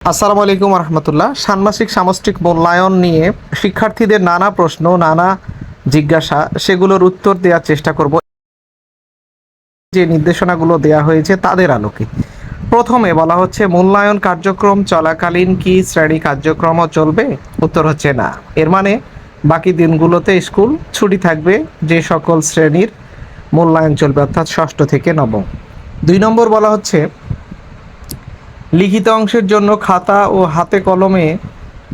আসসালামু আলাইকুম রহমতুল্লাহ ষান্মাসিক সামষ্টিক মূল্যায়ন নিয়ে শিক্ষার্থীদের নানা প্রশ্ন, নানা জিজ্ঞাসা, সেগুলোর উত্তর দেওয়ার চেষ্টা করব। যে নির্দেশনাগুলো দেয়া হয়েছে তাদের আলোকে। প্রথমে বলা হচ্ছে, মূল্যায়ন কার্যক্রম চলাকালীন কি শ্রেণি কার্যক্রমও চলবে? উত্তর হচ্ছে না। এর মানে বাকি দিনগুলোতে স্কুল ছুটি থাকবে, যে সকল শ্রেণির মূল্যায়ন চলবে, অর্থাৎ ষষ্ঠ থেকে নবম। দুই নম্বর বলা হচ্ছে লিখিত অংশের জন্য খাতা ও হাতে কলমে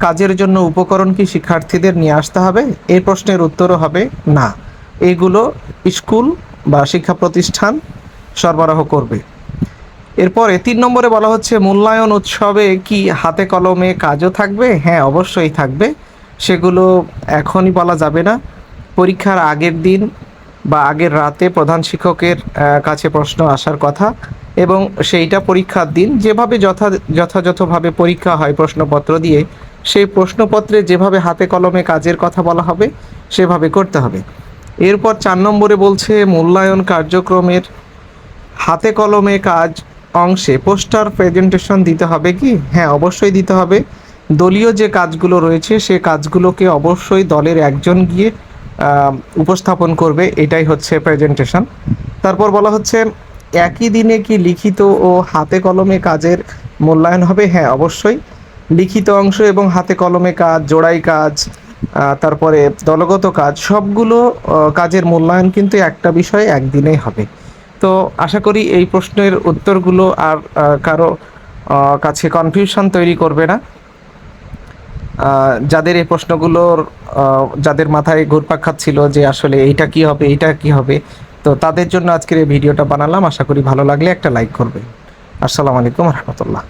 কাজের জন্য উপকরণ কি শিক্ষার্থীদের নিয়ে আসতে হবে? এই প্রশ্নের উত্তরও হবে না। এগুলো স্কুল বা শিক্ষা প্রতিষ্ঠান সরবরাহ করবে। এরপরে তিন নম্বরে বলা হচ্ছে, মূল্যায়ন উৎসবে কি হাতে কলমে কাজও থাকবে? হ্যাঁ অবশ্যই থাকবে। সেগুলো এখনই বলা যাবে না। পরীক্ষার আগের দিন বা আগের রাতে প্রধান শিক্ষকের কাছে প্রশ্ন আসার কথা। এবং সেইটা পরীক্ষার দিন। যেভাবে যথা যথাযথভাবে পরীক্ষা হয় প্রশ্নপত্র দিয়ে, সেই প্রশ্নপত্রে যেভাবে হাতে কলমে কাজের কথা বলা হবে, সেভাবে করতে হবে। এরপর চার নম্বরে বলছে, মূল্যায়ন কার্যক্রমের হাতে কলমে কাজ অংশে পোস্টার প্রেজেন্টেশন দিতে হবে কি? হ্যাঁ অবশ্যই দিতে হবে। দলীয় যে কাজগুলো রয়েছে, সে কাজগুলোকে অবশ্যই দলের একজন গিয়ে উপস্থাপন করবে। এটাই হচ্ছে প্রেজেন্টেশন। তারপর বলা হচ্ছে একই দিনে কি লিখিত ও হাতে কলমে কাজের মূল্যায়ন হবে? হ্যাঁ অবশ্যই। লিখিত অংশ এবং হাতে কলমে কাজ, জোড়াই কাজ তারপরে দলগত কাজ, সবগুলো কাজের মূল্যায়ন কিন্তু একটা বিষয় একদিনেই হবে। তো আশা করি এই প্রশ্নের উত্তরগুলো আর কারও কাছে কনফিউশন তৈরি করবে না। যাদের এই প্রশ্নগুলোর যাদের মাথায় ঘুরপাক খাচ্ছিল যে আসলে এইটা কি হবে, এইটা কি হবে তো তাদের জন্য আজকের এই ভিডিওটা বানালাম। আশা করি ভালো লাগলে একটা লাইক করবে আসসালামু আলাইকুম রহমতুল্লাহ।